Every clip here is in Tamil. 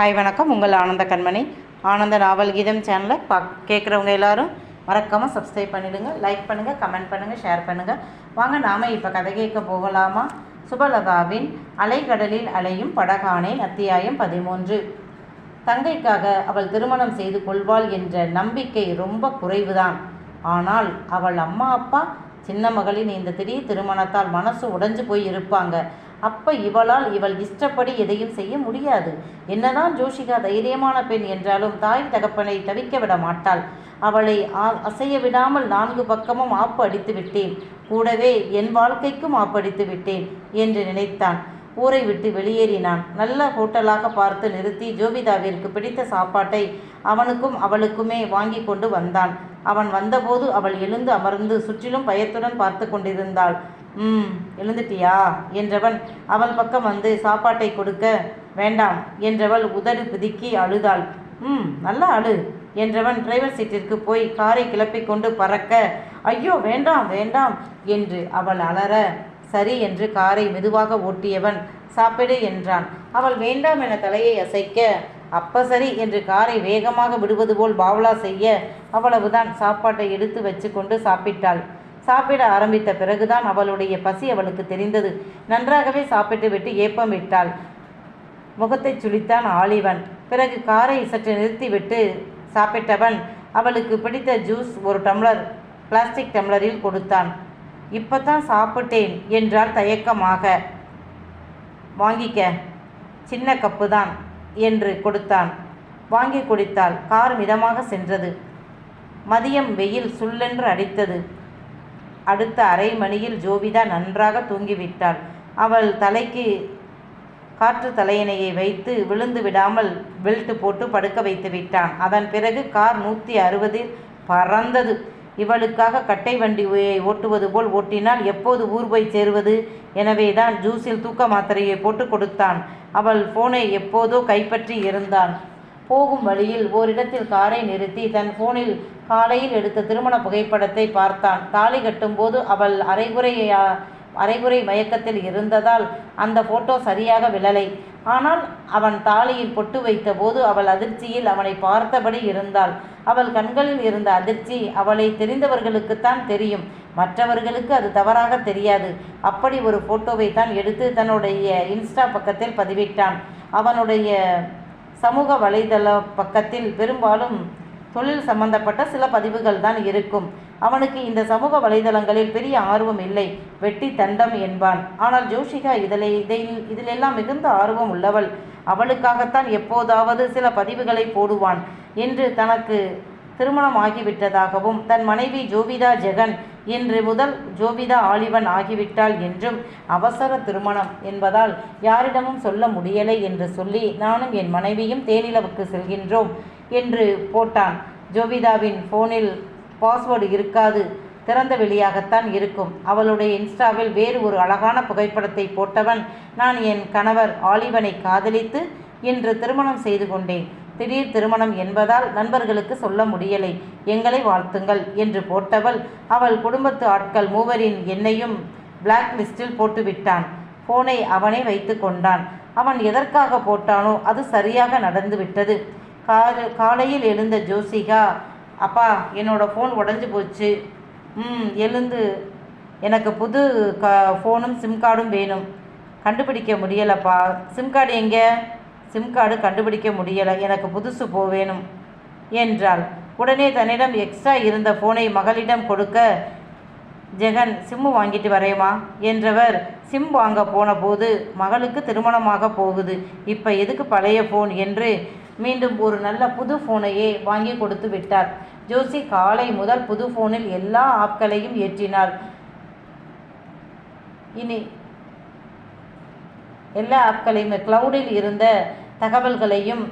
ஹாய் வணக்கம். உங்கள் ஆனந்த கண்மணி. ஆனந்த நாவல் கீதம் சேனலை பா கேட்குறவங்க எல்லாரும் மறக்காமல் சப்ஸ்கிரைப் பண்ணிடுங்க லைக் பண்ணுங்கள் கமெண்ட் பண்ணுங்கள் ஷேர் பண்ணுங்கள் வாங்க நாம் இப்போ கதை கேட்க போகலாமா? சுபலதாவின் அலைகடலில் அலையும் படகானேன் அத்தியாயம் பதிமூன்று. தங்கைக்காக அவள் திருமணம் செய்து கொள்வாள் என்ற நம்பிக்கை ரொம்ப குறைவுதான். ஆனால் அவள் அம்மா அப்பா சின்ன மகளின் இந்த திடீர் திருமணத்தால் மனசு உடைஞ்சு போய் இருப்பாங்க. அப்ப இவளால் இவள் இஷ்டப்படி எதையும் செய்ய முடியாது. என்னதான் ஜோஷிகா தைரியமான பெண் என்றாலும் தாய் தகப்பனை தவிக்க விட மாட்டாள். அவளை அசைய விடாமல் நான்கு பக்கமும் ஆப்பு அடித்து விட்டேன். கூடவே என் வாழ்க்கைக்கும் ஆப்படித்து விட்டேன் என்று நினைத்தான். ஊரை விட்டு வெளியேறினான். நல்ல ஹோட்டலாக பார்த்து நிறுத்தி ஜோபிதாவிற்கு பிடித்த சாப்பாட்டை அவனுக்கும் அவளுக்குமே வாங்கி கொண்டு வந்தான். அவன் வந்தபோது அவள் எழுந்து அமர்ந்து சுற்றிலும் பயத்துடன் பார்த்து கொண்டிருந்தாள். ம் எழுந்துட்டியா? என்றவன் அவள் பக்கம் வந்து சாப்பாட்டை கொடுக்க வேண்டாம். என்றவள் உதடு பிதுக்கி அழுதாள். ம் நல்லா அழு. என்றவன் டிரைவர் சீட்டிற்கு போய் காரை கிளப்பி கொண்டு பறக்க ஐயோ வேண்டாம் வேண்டாம் என்று அவள் அலற சரி என்று காரை மெதுவாக ஓட்டியவன் சாப்பிடு என்றான். அவள் வேண்டாம் என தலையை அசைக்க அப்ப சரி என்று காரை வேகமாக விடுவது போல் பாவலா செய்ய அவ்வளவுதான் சாப்பாட்டை எடுத்து வச்சு கொண்டு சாப்பிட்டாள். சாப்பிட ஆரம்பித்த பிறகுதான் அவளுடைய பசி அவளுக்கு தெரிந்தது. நன்றாகவே சாப்பிட்டு விட்டு ஏப்பம் விட்டாள் முகத்தை சுளித்தான் ஆலிவன் பிறகு காரை சற்று நிறுத்திவிட்டு சாப்பிட்டவன் அவளுக்கு பிடித்த ஜூஸ் ஒரு டம்ளர் பிளாஸ்டிக் டம்ளரில் கொடுத்தான். இப்பதான் சாப்பிட்டேன் என்றால் தயக்கமாக. வாங்கிக்க. சின்ன கப்பு தான் என்று கொடுத்தான். வாங்கி குடித்தாள். கார் மிதமாக சென்றது. மதியம் வெயில் சுள்ளென்று அடித்தது. அடுத்த அரை மணியில் ஜோபிதா நன்றாக தூங்கிவிட்டாள். அவள் தலைக்கு காற்று தலையணையை வைத்து விழுந்து விடாமல் பெல்ட் போட்டு படுக்க வைத்து விட்டான். அதன் பிறகு கார் நூற்றி அறுபதில் பறந்தது. இவளுக்காக கட்டை வண்டி ஓட்டுவது போல் ஓட்டினால் எப்போது ஊர் போய் சேருவது? எனவே தான் ஜூஸில் தூக்க மாத்திரையை போட்டு கொடுத்தான். அவள் போனை எப்போதோ கைப்பற்றி இருந்தான். போகும் வழியில் ஓரிடத்தில் காரை நிறுத்தி தன் போனில் காலையில் எடுத்த திருமண புகைப்படத்தை பார்த்தான். தாலி கட்டும்போது அவள் அரைகுறையா அரைகுறை மயக்கத்தில் இருந்ததால் அந்த போட்டோ சரியாக விழலை. ஆனால் அவன் தாலியில் பொட்டு வைத்தபோது அவள் அதிர்ச்சியில் அவனை பார்த்தபடி இருந்தாள். அவள் கண்களில் இருந்த அதிர்ச்சி அவளை தெரிந்தவர்களுக்குத்தான் தெரியும். மற்றவர்களுக்கு அது தவறாக தெரியாது. அப்படி ஒரு போட்டோவை தான் எடுத்து தன்னுடைய இன்ஸ்டா பக்கத்தில் பதிவிட்டான். அவனுடைய சமூக வலைதள பக்கத்தில் பெரும்பாலும் தொழில் சம்பந்தப்பட்ட சில பதிவுகள் தான் இருக்கும். அவனுக்கு இந்த சமூக வலைதளங்களில் பெரிய ஆர்வம் இல்லை. வெட்டி தண்டம் என்பான். ஆனால் ஜோஷிகா இதில் இதில் இதிலெல்லாம் மிகுந்த ஆர்வம் உள்ளவள். அவளுக்காகத்தான் எப்போதாவது சில பதிவுகளை போடுவான் என்று தனக்கு திருமணமாகிவிட்டதாகவும் தன் மனைவி ஜோவிதா ஜெகன் இன்று முதல் ஜோபிதா ஆலிவன் ஆகிவிட்டாள் என்றும் அவசர திருமணம் என்பதால் யாரிடமும் சொல்ல முடியலை என்று சொல்லி நானும் என் மனைவியும் தேனிலவுக்கு செல்கின்றோம் என்று போட்டான். ஜோபிதாவின் ஃபோனில் பாஸ்வேர்டு இருக்காது. திறந்த வெளியாகத்தான் இருக்கும். அவளுடைய இன்ஸ்டாவில் வேறு ஒரு அழகான புகைப்படத்தை போட்டவன் நான் என் கணவர் ஆலிவனை காதலித்து இன்று திருமணம் செய்து கொண்டேன். திடீர் திருமணம் என்பதால் நண்பர்களுக்கு சொல்ல முடியலை. எங்களை வாழ்த்துங்கள் என்று போட்டவள் அவள் குடும்பத்து ஆட்கள் மூவரின் என்னையும் பிளாக் லிஸ்டில் போட்டுவிட்டான். போனை அவனே வைத்து கொண்டான். அவன் எதற்காக போட்டானோ அது சரியாக நடந்து விட்டது. காலை காலையில் எழுந்த ஜோசிகா அப்பா என்னோட ஃபோன் உடஞ்சி போச்சு. ம் எழுந்து. எனக்கு புது க ஃபோனும் சிம் கார்டும் வேணும். கண்டுபிடிக்க முடியலப்பா. சிம் கார்டு எங்கே? சிம் கார்டு கண்டுபிடிக்க முடியலை. எனக்கு புதுசு போ வேணும் என்றாள். உடனே தன்னிடம் எக்ஸ்ட்ரா இருந்த ஃபோனை மகளிடம் கொடுக்க ஜெகன் சிம்மு வாங்கிட்டு வரையுமா என்றவர் சிம் வாங்க போன போது மகளுக்கு திருமணமாக போகுது. இப்போ எதுக்கு பழைய ஃபோன் என்று மீண்டும் ஒரு நல்ல புது ஃபோனையே வாங்கி கொடுத்து விட்டார். ஜோசி காலை முதல் புது ஃபோனில் எல்லா ஆப்களையும் ஏற்றினார் இனி எல்லா ஆப்களையும் கிளவுடில் இருந்த தகவல்களையும்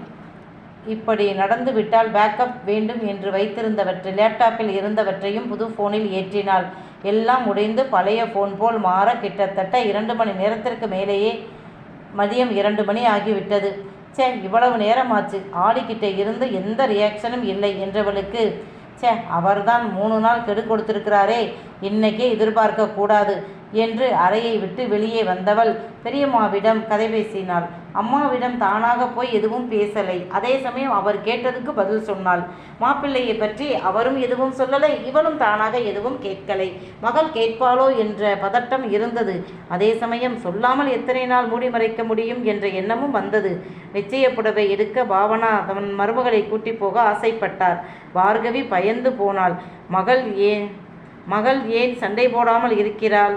இப்படி நடந்துவிட்டால் பேக்கப் வேண்டும் என்று வைத்திருந்தவற்றை லேப்டாப்பில் இருந்தவற்றையும் புது ஃபோனில் ஏற்றினாள். எல்லாம் உடைந்து பழைய ஃபோன் போல் மாற கிட்டத்தட்ட இரண்டு மணி நேரத்திற்கு மேலேயே மதியம் இரண்டு மணி ஆகிவிட்டது. ச்சே இவ்வளவு நேரமாச்சு. ஆடிக்கிட்டே இருந்து எந்த ரியாக்ஷனும் இல்லை என்றவளுக்கு ச்சே அவர்தான் மூணு நாள் கெடு கொடுத்துருக்கிறாரே. இன்னைக்கே எதிர்பார்க்க கூடாது. என்று அறையை விட்டு வெளியே வந்தவள். பெரியம்மாவிடம் கதை பேசினாள். அம்மாவிடம் தானாக போய் எதுவும் பேசலை. அதே சமயம் அவர் கேட்டதுக்கு பதில் சொன்னாள். மாப்பிள்ளையை பற்றி அவரும் எதுவும் சொல்லலை. இவளும் தானாக எதுவும் கேட்கலை. மகள் கேட்பாளோ என்ற பதட்டம் இருந்தது. அதே சமயம் சொல்லாமல் எத்தனை நாள் மூடி மறைக்க முடியும் என்ற எண்ணமும் வந்தது. நிச்சய புடவை எடுக்க பாவனா தன் மருமகளை கூட்டி போக ஆசைப்பட்டார். பார்கவி பயந்து போனாள். மகள் ஏன் மகள் ஏன் சண்டை போடாமல் இருக்கிறாள்?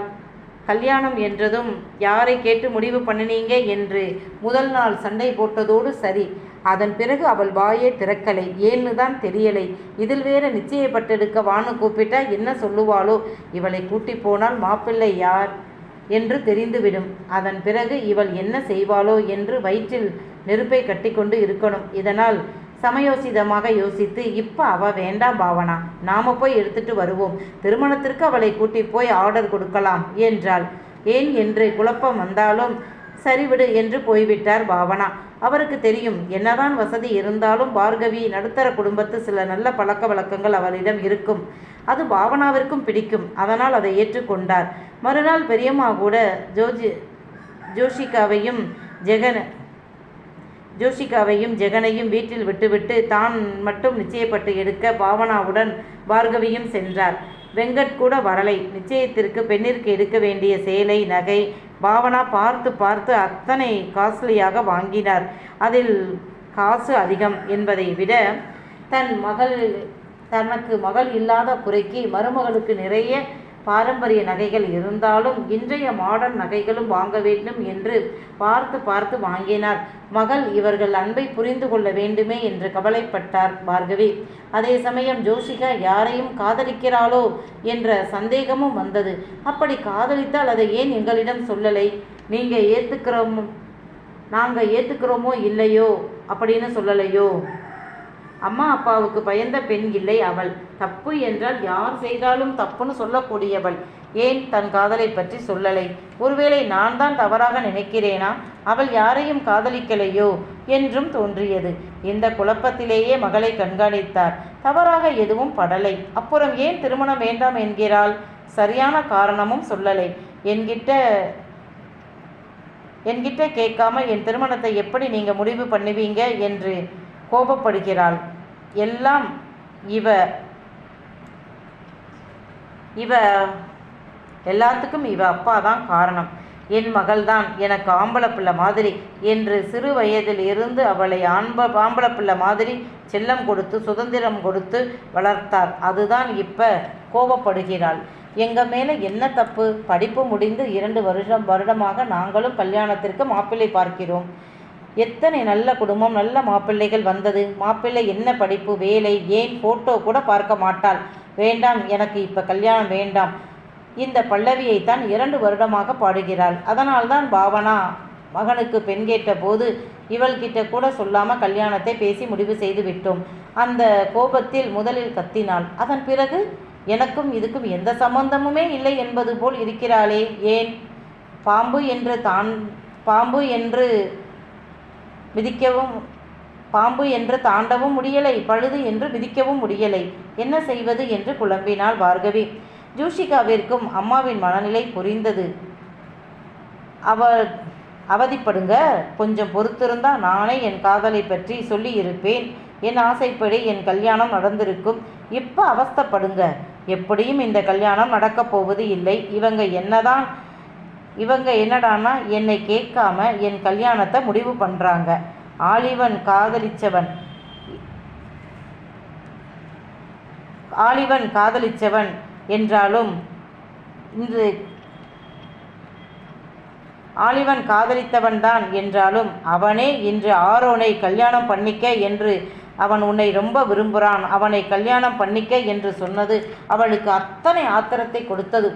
கல்யாணம் என்றதும் யாரை கேட்டு முடிவு பண்ணினீங்க என்று முதல் நாள் சண்டை போட்டதோடு சரி. அதன் பிறகு அவள் வாயே திறக்கலை. ஏன்னு தான் தெரியலை. இதில் வேற நிச்சயப்பட்டெடுக்க வான்னு கூப்பிட்டா என்ன சொல்லுவாளோ? இவளை கூட்டி போனால் மாப்பிள்ளை யார் என்று தெரிந்துவிடும். அதன் பிறகு இவள் என்ன செய்வாளோ என்று வயிற்றில் நெருப்பை கட்டிக்கொண்டு இருக்கணும். இதனால் சமயோசிதமாக யோசித்து இப்போ அவ வேண்டாம் பாவனா நாம போய் எடுத்துட்டு வருவோம். திருமணத்திற்கு அவளை கூட்டி போய் ஆர்டர் கொடுக்கலாம் என்றாள். ஏன் என்று குழப்பம் வந்தாலும் சரிவிடு என்று போய்விட்டார் பாவனா. அவருக்கு தெரியும் என்னதான் வசதி இருந்தாலும் பார்கவி நடுத்தர குடும்பத்து சில நல்ல பழக்க வழக்கங்கள் அவளிடம் இருக்கும். அது பாவனாவிற்கும் பிடிக்கும். அதனால் அதை ஏற்றுக்கொண்டார் மறுநாள் பெரியம்மா கூட ஜோஜி ஜோஷிகாவையும் ஜெகன் ஜோஷிகாவையும் ஜெகனையும் வீட்டில் விட்டுவிட்டு தான் மட்டும் நிச்சயப்பட்டு எடுக்க பாவனாவுடன் பார்கவியும் சென்றார். வெங்கட் கூட வரலை. நிச்சயத்திற்கு பெண்ணிற்கு எடுக்க வேண்டிய சேலை நகை பாவனா பார்த்து பார்த்து அத்தனை காஸ்ட்லியாக வாங்கினார். அதில் காசு அதிகம் என்பதை விட தன் மகள் தனக்கு மகள் இல்லாத குறைக்கு மருமகளுக்கு நிறைய பாரம்பரிய நகைகள் இருந்தாலும் இன்றைய மாடர்ன் நகைகளும் வாங்க வேண்டும் என்று பார்த்து பார்த்து வாங்கினார். மகள் இவர்கள் அன்பை புரிந்து கொள்ள வேண்டுமே என்று கவலைப்பட்டார் பார்கவி. அதே சமயம் ஜோஷிகா யாரையும் காதலிக்கிறாளோ என்ற சந்தேகமும் வந்தது. அப்படி காதலித்தால் அதை ஏன் எங்களிடம் சொல்லலை? நீங்கள் ஏற்றுக்கிறோம் நாங்கள் ஏற்றுக்கிறோமோ இல்லையோ அப்படின்னு சொல்லலையோ? அம்மா அப்பாவுக்கு பயந்த பெண் இல்லை அவள். தப்பு என்றால் யார் செய்தாலும் தப்புன்னு சொல்லக்கூடியவள். ஏன் தன் காதலை பற்றி சொல்லலை? ஒருவேளை நான் தான் தவறாக நினைக்கிறேனா? அவள் யாரையும் காதலிக்கலையோ? என்றும் தோன்றியது. இந்த குழப்பத்திலேயே மகளை கண்காணித்தார். தவறாக எதுவும் படலை. அப்புறம் ஏன் திருமணம் வேண்டாம் என்கிறாள்? சரியான காரணமும் சொல்லலை. என்கிட்ட என்கிட்ட கேட்காம என் திருமணத்தை எப்படி நீங்கள் முடிவு பண்ணுவீங்க? என்று கோபப்படுகிறாள். எல்லாம் இவ இவ எல்லாத்துக்கும் இவ அப்பா தான் காரணம். என் மகள்தான் எனக்கு ஆம்பளை பிள்ளை மாதிரி. என்று சிறு வயதில் இருந்து அவளை ஆண்ப ஆம்பளை பிள்ளை மாதிரி செல்லம் கொடுத்து சுதந்திரம் கொடுத்து வளர்த்தார் அதுதான் இப்போ கோபப்படுகிறாள். எங்கள் மேலே என்ன தப்பு? படிப்பு முடிந்து இரண்டு வருஷம் வருடமாக நாங்களும் கல்யாணத்திற்கு மாப்பிள்ளை பார்க்கிறோம். எத்தனை நல்ல குடும்பம் நல்ல மாப்பிள்ளைகள் வந்தது? மாப்பிள்ளை என்ன படிப்பு வேலை ஏன் ஃபோட்டோ கூட பார்க்க மாட்டாள்? வேண்டாம் எனக்கு இப்போ கல்யாணம் வேண்டாம். இந்த பல்லவியைத்தான் இரண்டு வருடமாக பாடுகிறாள். அதனால்தான் பாவனா மகனுக்கு பெண் கேட்ட போது இவள்கிட்ட கூட சொல்லாமல் கல்யாணத்தை பேசி முடிவு செய்து விட்டோம். அந்த கோபத்தில் முதலில் கத்தினாள். அதன் பிறகு எனக்கும் இதுக்கும் எந்த சம்பந்தமுமே இல்லை என்பது போல் இருக்கிறாளே ஏன்? பாம்பு என்று தான் பாம்பு என்று மிதிக்கவும் பாம்பு என்று தாண்டவும் முடியலை பழுது என்று மிதிக்கவும் முடியலை. என்ன செய்வது என்று குழம்பினாள் பார்கவி. ஜூஷிகாவிற்கும் அம்மாவின் மனநிலை புரிந்தது. அவ அவதிப்படுங்க கொஞ்சம் பொறுத்திருந்தா நானே என் காதலை பற்றி சொல்லி இருப்பேன் என் ஆசைப்படி என் கல்யாணம் நடந்திருக்கும். இப்போ அவஸ்தப்படுங்க. எப்படியும் இந்த கல்யாணம் நடக்கப் போவது இல்லை. இவங்க என்னதான் இவங்க என்னடான்னா என்னை கேட்காம என் கல்யாணத்தை முடிவு பண்ணுறாங்க ஆலிவன் காதலிச்சவன். ஆலிவன் காதலிச்சவன் என்றாலும் இன்று ஆலிவன் காதலித்தவன்தான் என்றாலும் அவனே இன்று ஆரோனை கல்யாணம் பண்ணிக்க என்று அவன் உன்னை ரொம்ப விரும்புகிறான் அவனை கல்யாணம் பண்ணிக்க என்று சொன்னது அவளுக்கு அத்தனை ஆத்திரத்தை கொடுத்தது.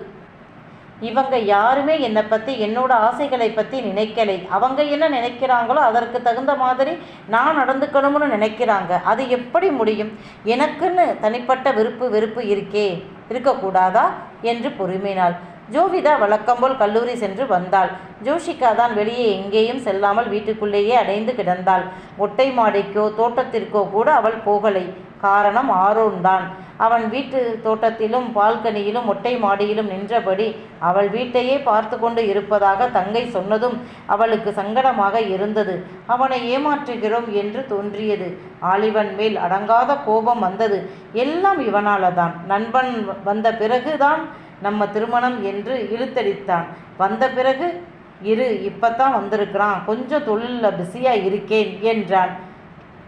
இவங்க யாருமே என்னை பற்றி என்னோட ஆசைகளை பற்றி நினைக்கலை. அவங்க என்ன நினைக்கிறாங்களோ அதற்கு தகுந்த மாதிரி நான் நடந்துக்கணும்னு நினைக்கிறாங்க. அது எப்படி முடியும்? எனக்குன்னு தனிப்பட்ட விருப்பு வெறுப்பு இருக்கே இருக்கக்கூடாதா? என்று பொறுமையினாள். ஜோவிதா வழக்கம்போல் கல்லூரி சென்று வந்தாள். ஜோஷிகா தான் வெளியே எங்கேயும் செல்லாமல் வீட்டுக்குள்ளேயே அடைந்து கிடந்தாள். ஒட்டை மாடிக்கோ தோட்டத்திற்கோ கூட அவள் போகலை. காரணம் ஆரோன் தான். அவன் வீட்டு தோட்டத்திலும் பால்கனியிலும் ஒட்டை மாடியிலும் நின்றபடி அவள் வீட்டையே பார்த்து கொண்டு இருப்பதாக தங்கை சொன்னதும் அவளுக்கு சங்கடமாக இருந்தது. அவனை ஏமாற்றுகிறோம் என்று தோன்றியது. ஆலிவன் மேல் அடங்காத கோபம் வந்தது. எல்லாம் இவனால தான் நண்பன் வந்த பிறகுதான் நம்ம திருமணம் என்று இழுத்தடித்தான். வந்த பிறகு இரு இப்பத்தான் வந்திருக்கிறான். கொஞ்சம் தொழிலில் பிஸியாக இருக்கேன் என்றான்.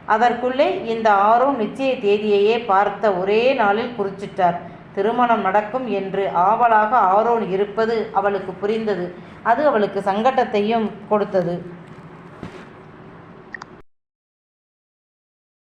அதற்குள்ளே இந்த ஆரோன் நிச்சய தேதியையே பார்த்த ஒரே நாளில் குறிச்சிட்டார். திருமணம் நடக்கும் என்று ஆவலாக ஆரோன் இருப்பது அவளுக்கு புரிந்தது. அது அவளுக்கு சங்கட்டத்தையும் கொடுத்தது.